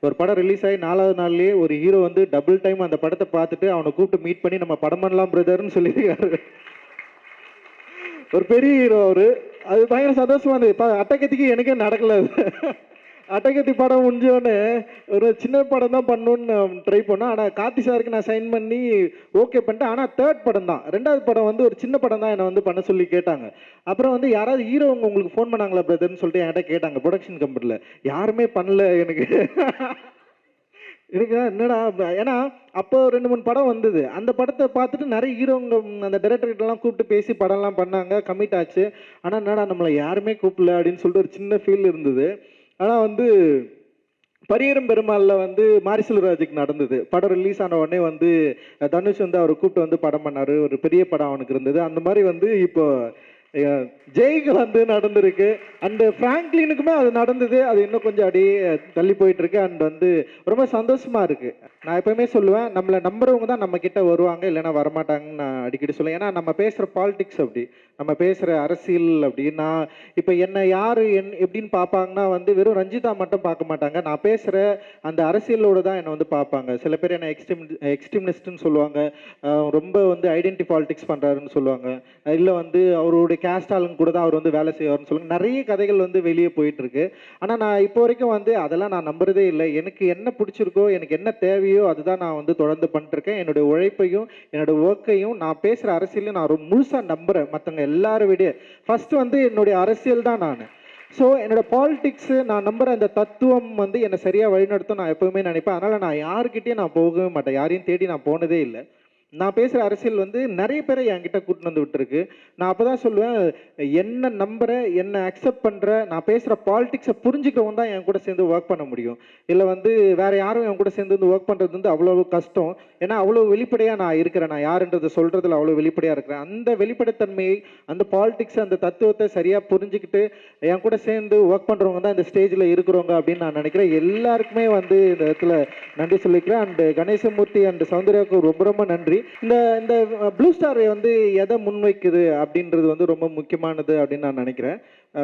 ஒரு படம் ரிலீஸ் ஆகி நாலாவது நாள்லயே ஒரு ஹீரோ வந்து டபுள் டைம் அந்த படத்தை பார்த்துட்டு அவனை கூப்பிட்டு மீட் பண்ணி நம்ம படம் பண்ணலாம் பிரதர்னு சொல்லியிருக்காரு. ஒரு பெரிய ஹீரோ அவரு. அது பயங்கர சந்தோஷமா இருந்தது. இப்போ எனக்கே நடக்கல அட்டகத்தி படம் முடிஞ்சோடனே ஒரு சின்ன படம் தான் பண்ணணும்னு ட்ரை பண்ணோம் ஆனால் கார்த்தி சாருக்கு நான் சைன் பண்ணி ஓகே பண்ணிட்டேன். ஆனால் தேர்ட் படம் தான். ரெண்டாவது படம் வந்து ஒரு சின்ன படம் தான் என்னை வந்து பண்ண சொல்லி கேட்டாங்க. அப்புறம் வந்து யாராவது ஹீரோவங்க உங்களுக்கு ஃபோன் பண்ணாங்களா பிரதர்னு சொல்லிட்டு என்கிட்ட கேட்டாங்க ப்ரொடக்ஷன் கம்பெனியில் யாருமே பண்ணல எனக்கு. எனக்கு என்னடா ஏன்னா அப்போ ரெண்டு மூணு படம் வந்தது. அந்த படத்தை பார்த்துட்டு நிறைய ஹீரோங்க அந்த டைரக்டர்கிட்டலாம் கூப்பிட்டு பேசி படம்லாம் பண்ணாங்க கம்மிட் ஆச்சு. ஆனால் என்னடா நம்மளை யாருமே கூப்பிடல அப்படின்னு சொல்லிட்டு ஒரு சின்ன ஃபீல் இருந்தது. ஆனால் வந்து பரியரும் பெருமாளில் வந்து மாரி செல்வராஜுக்கு நடந்தது. படம் ரிலீஸ் ஆன உடனே வந்து தனுஷ் வந்து அவரை கூப்பிட்டு வந்து படம் பண்ணார். ஒரு பெரிய படம் அவனுக்கு இருந்தது. அந்த மாதிரி வந்து இப்போ ஜெய்க்கு வந்து நடந்திருக்கு. அண்ட் ஃப்ராங்க்லினுக்குமே அது நடந்தது. அது இன்னும் கொஞ்சம் அப்படியே தள்ளி போயிட்டு இருக்கு அண்ட் வந்து ரொம்ப சந்தோஷமா இருக்கு. நான் எப்பவுமே சொல்லுவேன் நம்மளை நம்புறவங்க தான் நம்ம கிட்ட வருவாங்க இல்லைன்னா வரமாட்டாங்கன்னு நான் அடிக்கடி சொல்லுவேன். ஏன்னா நம்ம பேசுற பாலிடிக்ஸ் அப்படி நம்ம பேசுற அரசியல் அப்படி நான் இப்போ என்ன யாரு என் எப்படின்னு பார்ப்பாங்கன்னா வந்து வெறும் ரஞ்சிதா மட்டும் பார்க்க மாட்டாங்க. நான் பேசுற அந்த அரசியலோட தான் என்னை வந்து பார்ப்பாங்க. சில பேர் என்ன எக்ஸ்ட்ரீம் எக்ஸ்ட்ரீமினிஸ்ட்னு சொல்லுவாங்க. ரொம்ப வந்து ஐடென்டி பாலிடிக்ஸ் பண்றாருன்னு சொல்லுவாங்க. இல்லை வந்து அவருடைய கேஸ்ட் ஆளுங்க கூட தான் அவர் வந்து வேலை செய்வார்னு சொல்லுங்க. நிறைய கதைகள் வந்து வெளியே போயிட்டு இருக்கு ஆனால் நான் இப்போ வரைக்கும் வந்து அதெல்லாம் நான் நம்புறதே இல்லை. எனக்கு என்ன பிடிச்சிருக்கோ எனக்கு என்ன தேவையோ அதுதான் நான் வந்து தொடர்ந்து பண்ணிட்டுருக்கேன். என்னுடைய உழைப்பையும் என்னோட ஒர்க்கையும் நான் பேசுகிற அரசியலையும் நான் ரொம்ப முழுசாக நம்புகிறேன் மற்றவங்க எல்லாரும் விட ஃபஸ்ட்டு வந்து என்னுடைய அரசியல் தான் நான். ஸோ என்னோட பாலிடிக்ஸு நான் நம்புகிற அந்த தத்துவம் வந்து என்னை சரியாக வழிநடத்தும் நான் எப்போவுமே நினைப்பேன். அதனால் நான் யாருக்கிட்டேயும் நான் போகவே மாட்டேன். யாரையும் தேடி நான் போனதே இல்லை. நான் பேசுகிற அரசியல் வந்து நிறைய பேரை என்கிட்ட கூட்டிட்டு வந்து விட்டுருக்கு. நான் அப்போ தான் சொல்லுவேன் என்ன நம்புகிற என்ன அக்செப்ட் பண்ணுற நான் பேசுகிற பாலிடிக்ஸை புரிஞ்சுக்கிறவங்க தான் என் கூட சேர்ந்து ஒர்க் பண்ண முடியும். இல்லை வந்து வேறு யாரும் என் கூட சேர்ந்து வந்து ஒர்க் பண்ணுறது வந்து அவ்வளோ கஷ்டம். ஏன்னா அவ்வளோ வெளிப்படையாக நான் இருக்கிறேன். நான் யாருன்றதை சொல்கிறதுல அவ்வளோ வெளிப்படையாக இருக்கிறேன். அந்த வெளிப்படைத்தன்மையை அந்த பாலிடிக்ஸை அந்த தத்துவத்தை சரியாக புரிஞ்சுக்கிட்டு என் கூட சேர்ந்து ஒர்க் பண்ணுறவங்க தான் இந்த ஸ்டேஜில் இருக்கிறவங்க அப்படின்னு நான் நினைக்கிறேன். எல்லாருக்குமே வந்து இந்த இடத்துல நன்றி சொல்லிக்கிறேன். அண்டு கணேசமூர்த்தி அண்ட் சௌந்தர்யாவுக்கு ரொம்ப ரொம்ப நன்றி. இந்த இந்த ப்ளூ ஸ்டார் வந்து எதை முன்வைக்குது அப்படின்றது வந்து ரொம்ப முக்கியமானது அப்படின்னு நான் நினைக்கிறேன்.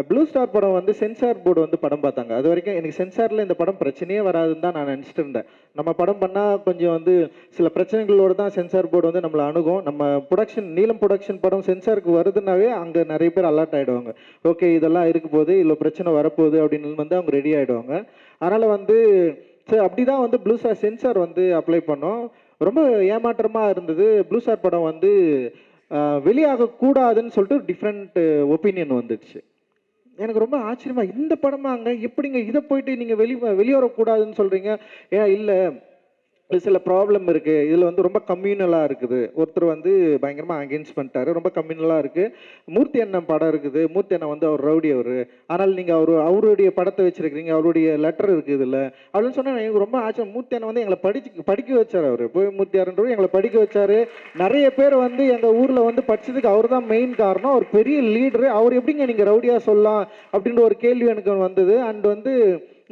ப்ளூ ஸ்டார் படம் வந்து சென்சார் போர்டு வந்து படம் பார்த்தாங்க. அது வரைக்கும் எனக்கு சென்சாரில் இந்த படம் பிரச்சனையே வராதுன்னு தான் நான் நினச்சிட்டு இருந்தேன். நம்ம படம் பண்ணால் கொஞ்சம் வந்து சில பிரச்சனைகளோடு தான் சென்சார் போர்டு வந்து நம்மளை அணுகும். நம்ம ப்ரொடக்ஷன் நீலம் ப்ரொடக்ஷன் படம் சென்சாருக்கு வருதுன்னாவே அங்கே நிறைய பேர் அலர்ட் ஆகிடுவாங்க ஓகே இதெல்லாம் இருக்க போகுது இல்லை பிரச்சனை வரப்போகுது அப்படின்னு வந்து அவங்க ரெடி ஆகிடுவாங்க அதனால் வந்து சரி அப்படி தான் வந்து ப்ளூ ஸ்டார் சென்சார் வந்து அப்ளை பண்ணோம். ரொம்ப ஏமாற்றமாக இருந்தது. ப்ளூ ஸ்டார் படம் வந்து வெளியாக வெளியாகக்கூடாதுன்னு சொல்லிட்டு டிஃப்ரெண்ட் ஒப்பீனியன் வந்துச்சு. எனக்கு ரொம்ப ஆச்சரியமாக இந்த படமாங்க எப்படிங்க இதை போயிட்டு நீங்கள் வெளி வெளியே வரக்கூடாதுன்னு சொல்கிறீங்க ஏன் இல்லை சில ப்ராப்ளம் இருக்கு. இதுல வந்து ரொம்ப கம்யூனலா இருக்குது. ஒருத்தர் வந்து பயங்கரமா அகேன்ஸ்ட் பண்ணிட்டாரு. ரொம்ப கம்யூனலா இருக்கு. மூர்த்தி அண்ணன் படம் இருக்குது. மூர்த்தி அண்ணன் வந்து அவர் ரவுடி அவர். ஆனால் நீங்க அவர் அவருடைய படத்தை வச்சிருக்கீங்க அவருடைய லெட்டர் இருக்கு இதுல. அப்படின்னு சொன்னா எனக்கு ரொம்ப ஆச்சரியம். மூர்த்தி அண்ணன் வந்து எங்களை படிச்சு படிக்க வச்சாரு அவர். போய் மூர்த்தி அண்ணன்றவர் எங்களை படிக்க வச்சாரு. நிறைய பேர் வந்து எங்க ஊர்ல வந்து படிச்சதுக்கு அவர் தான் மெயின் காரணம். அவர் பெரிய லீடரு அவர் எப்படிங்க நீங்க ரவுடியா சொல்லலாம் அப்படின்ற ஒரு கேள்வி எனக்கு வந்தது. அண்ட் வந்து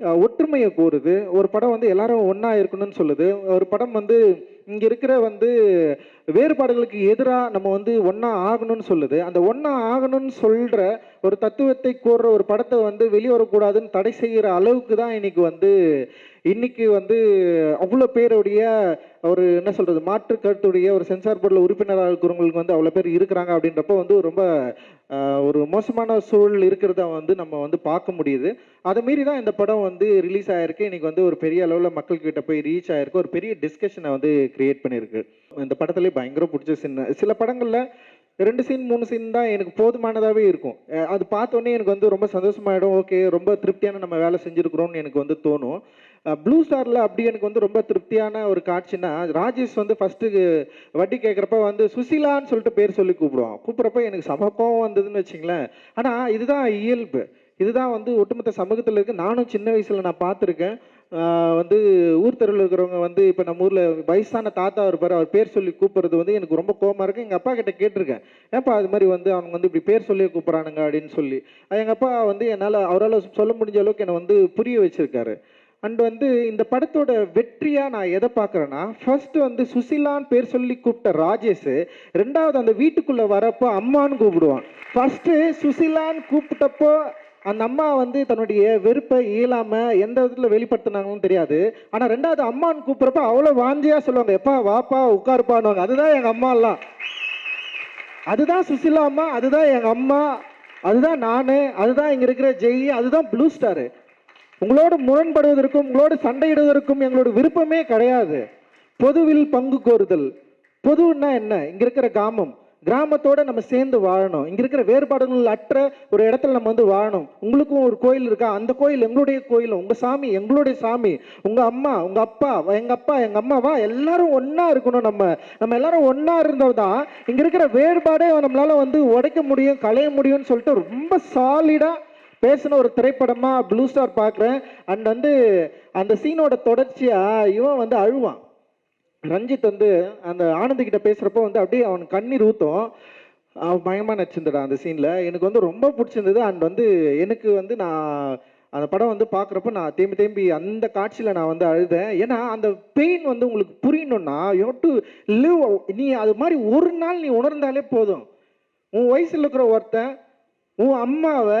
ஒற்றுமையை கோருது ஒரு படம் வந்து எல்லாரும் ஒன்றா இருக்கணும்னு சொல்லுது. ஒரு படம் வந்து இங்கே இருக்கிற வந்து வேறுபாடுகளுக்கு எதிராக நம்ம வந்து ஒன்றா ஆகணும்னு சொல்லுது. அந்த ஒன்றா ஆகணும்னு சொல்கிற ஒரு தத்துவத்தை கோர்ற ஒரு படத்தை வந்து வெளியே வரக்கூடாதுன்னு தடை செய்கிற அளவுக்கு தான் இன்னைக்கு வந்து இன்னைக்கு வந்து அவ்வளோ பேருடைய ஒரு என்ன சொல்றது மாற்று கருத்துடைய ஒரு சென்சார் போர்டில் உறுப்பினராக இருக்கிறவங்களுக்கு வந்து அவ்வளோ பேர் இருக்கிறாங்க அப்படின்றப்போ வந்து ரொம்ப ஒரு மோசமான சூழல் இருக்கிறத வந்து நம்ம வந்து பார்க்க முடியுது. அதை மீறி தான் இந்த படம் வந்து ரிலீஸ் ஆயிருக்கு. இன்னைக்கு வந்து ஒரு பெரிய அளவில் மக்கள்கிட்ட போய் ரீச் ஆயிருக்கு. ஒரு பெரிய டிஸ்கஷனை வந்து கிரியேட் பண்ணியிருக்கு இந்த படத்துலேயே பயங்கர பிடிச்ச சின்ன சில படங்களில் ரெண்டு சீன் மூணு சீன் தான் எனக்கு போதுமானதாகவே இருக்கும். அது பார்த்தோன்னே எனக்கு வந்து ரொம்ப சந்தோஷமாயிடும். ஓகே ரொம்ப திருப்தியான நம்ம வேலை செஞ்சுருக்குறோம்னு எனக்கு வந்து தோணும். ப்ளூ ஸ்டாரில் அப்படி எனக்கு வந்து ரொம்ப திருப்தியான ஒரு காட்சின்னா ராஜேஷ் வந்து ஃபஸ்ட்டு வட்டி கேட்குறப்ப வந்து சுசிலான்னு சொல்லிட்டு பேர் சொல்லி கூப்பிடுவான். கூப்பிட்றப்ப எனக்கு சமப்பம் வந்ததுன்னு வச்சிங்களேன். ஆனால் இதுதான் இயல்பு. இதுதான் வந்து ஒட்டுமொத்த சமூகத்தில் இருக்குது நானும் சின்ன வயசில் நான் பார்த்துருக்கேன். வந்து ஊர் தெருவில் இருக்கிறவங்க வந்து இப்போ நம்ம ஊரில் வயசான தாத்தா இருப்பார் அவர் பேர் சொல்லி கூப்பிட்றது வந்து எனக்கு ரொம்ப கோவமா இருக்குது எங்கள் அப்பா கிட்ட கேட்டிருக்கேன். ஏன்ப்பா அது மாதிரி வந்து அவங்க வந்து இப்படி பேர் சொல்லி கூப்பிட்றானுங்க அப்படின்னு சொல்லி. எங்கள் அப்பா வந்து என்னால் அவரால் சொல்ல முடிஞ்ச அளவுக்கு என்னை வந்து புரிய வச்சுருக்காரு. அண்ட் வந்து இந்த படத்தோட வெற்றியாக நான் எதை பார்க்குறேன்னா ஃபர்ஸ்ட் வந்து சுசிலான்னு பேர் சொல்லி கூப்பிட்ட ராஜேஷ் ரெண்டாவது அந்த வீட்டுக்குள்ளே வரப்போ அம்மான்னு கூப்பிடுவான். ஃபஸ்ட்டு சுசிலான்னு கூப்பிட்டப்போ அந்த அம்மா வந்து தன்னுடைய வெறுப்பை இயலாமல் எந்த விதத்தில் வெளிப்படுத்தினாங்கன்னு தெரியாது. ஆனால் ரெண்டாவது அம்மான்னு கூப்பிட்றப்ப அவ்வளோ வாந்தியாக சொல்லுவாங்க. எப்பா வாப்பா உட்காருப்பான்னு அதுதான் எங்கள் அம்மாலாம் அதுதான் சுசிலா அம்மா அதுதான் எங்கள் அம்மா அதுதான் நான் அதுதான் இங்கே இருக்கிற ஜெய் அதுதான் ப்ளூ ஸ்டாரு. உங்களோட முரண்படுவதற்கும் உங்களோட சண்டையிடுவதற்கும் எங்களோட விருப்பமே கிடையாது. பொதுவில் பங்கு கோருதல். பொதுன்னா என்ன? இங்கே இருக்கிற காமம். கிராமத்தோட நம்ம சேர்ந்து வாழணும். இங்க இருக்கிற வேறுபாடுகள் அற்ற ஒரு இடத்துல நம்ம வந்து வாழணும். உங்களுக்கும் ஒரு கோயில் இருக்கா? அந்த கோயில் எங்களுடைய கோயில். உங்க சாமி எங்களுடைய சாமி. உங்க அம்மா உங்க அப்பா எங்க அப்பா எங்க அம்மாவா? எல்லாரும் ஒன்றா இருக்கணும் நம்ம. நம்ம எல்லாரும் ஒன்றா இருந்தால் தான் இங்க இருக்கிற வேறுபாடே நம்மளால வந்து உடைக்க முடியும் களைய முடியும்னு சொல்லிட்டு ரொம்ப சாலிடா பேசின ஒரு திரைப்படமா ப்ளூ ஸ்டார் பார்க்குறேன். அண்ட் வந்து அந்த சீனோட தொடர்ச்சியா இவன் வந்து அழுவான். ரஞ்சித் வந்து அந்த ஆனந்த் கிட்ட பேசுறப்போ வந்து அப்படியே அவன் கண்ணீர் ஊத்தும். அவன் பயமா நடிச்சிருந்தடா அந்த சீன்ல எனக்கு வந்து ரொம்ப பிடிச்சிருந்தது. அண்ட் வந்து எனக்கு வந்து நான் அந்த படம் வந்து பார்க்குறப்ப நான் தேம்பி தேம்பி அந்த காட்சியில் நான் வந்து அழுதேன். ஏன்னா அந்த பெயின் வந்து உங்களுக்கு புரியணும்னா யூ டு லிவ் நீ அது மாதிரி ஒரு நாள் நீ உணர்ந்தாலே போதும். உன் வயசுல இருக்கிற ஒருத்தன் உன் அம்மாவை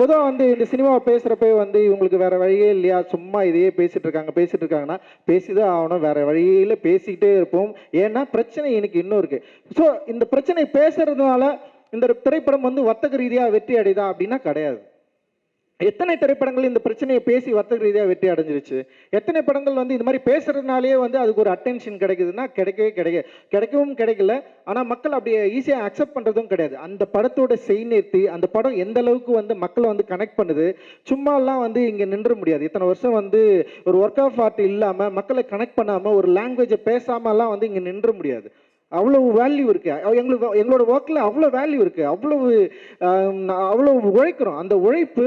பொதுவாக வந்து இந்த சினிமாவை பேசுகிறப்ப வந்து இவங்களுக்கு வேற வழியே இல்லையா? சும்மா இதையே பேசிட்டு இருக்காங்க பேசிட்டு இருக்காங்கன்னா பேசிதான் ஆகணும். வேற வழியில பேசிக்கிட்டே இருப்போம். ஏன்னா பிரச்சனை எனக்கு இன்னும் இருக்கு. ஸோ இந்த பிரச்சனை பேசுறதுனால இந்த திரைப்படம் வந்து வர்த்தக ரீதியாக வெற்றி அடைதா அப்படின்னா கிடையாது. எத்தனை திரைப்படங்கள் இந்த பிரச்சனையை பேசி வர்த்தக ரீதியாக வெற்றி அடைஞ்சிருச்சு? எத்தனை படங்கள் வந்து இந்த மாதிரி பேசுறதுனாலே வந்து அதுக்கு ஒரு அட்டென்ஷன் கிடைக்குதுன்னா கிடைக்கவே கிடைக்க கிடைக்கவும் கிடைக்கல. ஆனால் மக்கள் அப்படியே ஈஸியாக அக்செப்ட் பண்ணுறதும் கிடையாது. அந்த படத்தோட செய் நிறுத்தி அந்த படம் எந்த அளவுக்கு வந்து மக்களை வந்து கனெக்ட் பண்ணுது சும்மாலாம் வந்து இங்கே நின்ற முடியாது. இத்தனை வருஷம் வந்து ஒரு ஒர்க் ஆஃப் ஆர்ட் இல்லாமல் மக்களை கனெக்ட் பண்ணாமல் ஒரு லாங்குவேஜை பேசாமலாம் வந்து இங்கே நின்ற முடியாது. அவ்வளவு வேல்யூ இருக்கு. எங்களுக்கு எங்களோட ஒர்க்கில் அவ்வளோ வேல்யூ இருக்கு. அவ்வளவு அவ்வளோ அவ்வளவு உழைக்கிறோம். அந்த உழைப்பு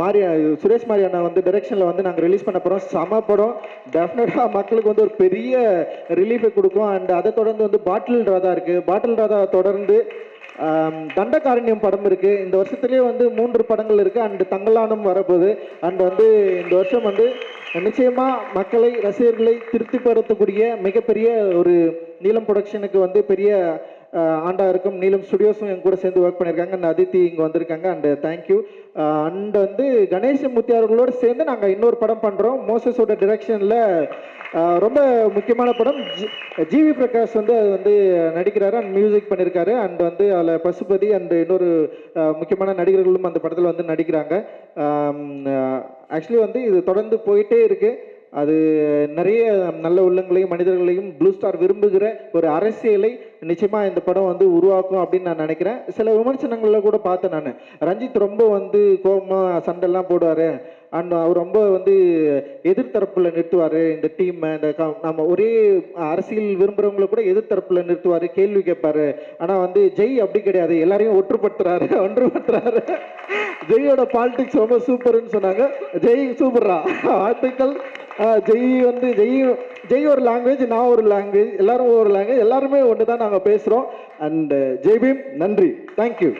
மாரியா சுரேஷ் மாரி அண்ணா வந்து டைரெக்ஷனில் வந்து நாங்கள் ரிலீஸ் பண்ண போகிறோம் செம படம். டெஃபினட்டாக மக்களுக்கு வந்து ஒரு பெரிய ரிலீஃபை கொடுக்கும். அண்ட் அதை தொடர்ந்து வந்து பாட்டில் ராதா இருக்குது பாட்டில் ராதா தொடர்ந்து தண்டகாரண்யம் படம் இருக்கு. இந்த வருஷத்துலேயே வந்து மூன்று படங்கள் இருக்கு. அண்ட் தங்கலானும் வரப்போகுது. அண்ட் வந்து இந்த வருஷம் வந்து நிச்சயமா மக்களை ரசிகர்களை திருப்திப்படுத்தக்கூடிய மிகப்பெரிய ஒரு நீலம் ப்ரொடக்ஷனுக்கு வந்து பெரிய ஆண்டாருக்கும் நீலும் நீலம் ஸ்டுடியோஸும் என் கூட சேர்ந்து ஒர்க் பண்ணியிருக்காங்க. அண்ட் அதித்தி இங்கே வந்திருக்காங்க அண்ட் தேங்க்யூ அண்ட் வந்து கணேசமூர்த்தி அவர்களோடு சேர்ந்து நாங்கள் இன்னொரு படம் பண்ணுறோம் மோசஸோட டிரெக்ஷனில் ரொம்ப முக்கியமான படம். ஜி- ஜிவி பிரகாஷ் வந்து அது வந்து நடிக்கிறாரு அண்ட் மியூசிக் பண்ணியிருக்காரு. அண்ட் வந்து அதில் பசுபதி அண்ட் இன்னொரு முக்கியமான நடிகர்களும் அந்த படத்தில் வந்து நடிக்கிறாங்க. ஆக்சுவலி வந்து இது தொடர்ந்து போயிட்டே இருக்குது அது நிறைய நல்ல உள்ளங்களையும் மனிதர்களையும் ப்ளூ ஸ்டார் விரும்புகிற ஒரு அரசியலை நிச்சயமாக இந்த படம் வந்து உருவாக்கும் அப்படின்னு நான் நினைக்கிறேன். சில விமர்சனங்களில் கூட பார்த்தேன் நான். ரஞ்சித் ரொம்ப வந்து கோபமாக சண்டைலாம் போடுவார். அண்ட் அவர் ரொம்ப வந்து எதிர்த்தரப்பில் நிறுத்துவார் இந்த டீம் இந்த நம்ம ஒரே அரசியல் விரும்புகிறவங்கள கூட எதிர்த்தரப்பில் நிறுத்துவார் கேள்வி கேட்பார். ஆனால் வந்து ஜெய் அப்படி கிடையாது. எல்லாரையும் ஒற்றுப்படுத்துறாரு ஒன்றுபடுத்துறாரு. ஜெயோட பாலிடிக்ஸ் ரொம்ப சூப்பர்னு சொன்னாங்க. ஜெய் சூப்பரா வாழ்த்துக்கள். ஜெய் வந்து ஜெய் ஜெய் ஒரு லாங்குவேஜ் நான் ஒரு லாங்குவேஜ் எல்லாரும் ஒரு லாங்குவேஜ் எல்லாருமே ஒன்று தான் நாங்கள் பேசுகிறோம் அண்ட் ஜெய்பீம் நன்றி. தேங்க்யூ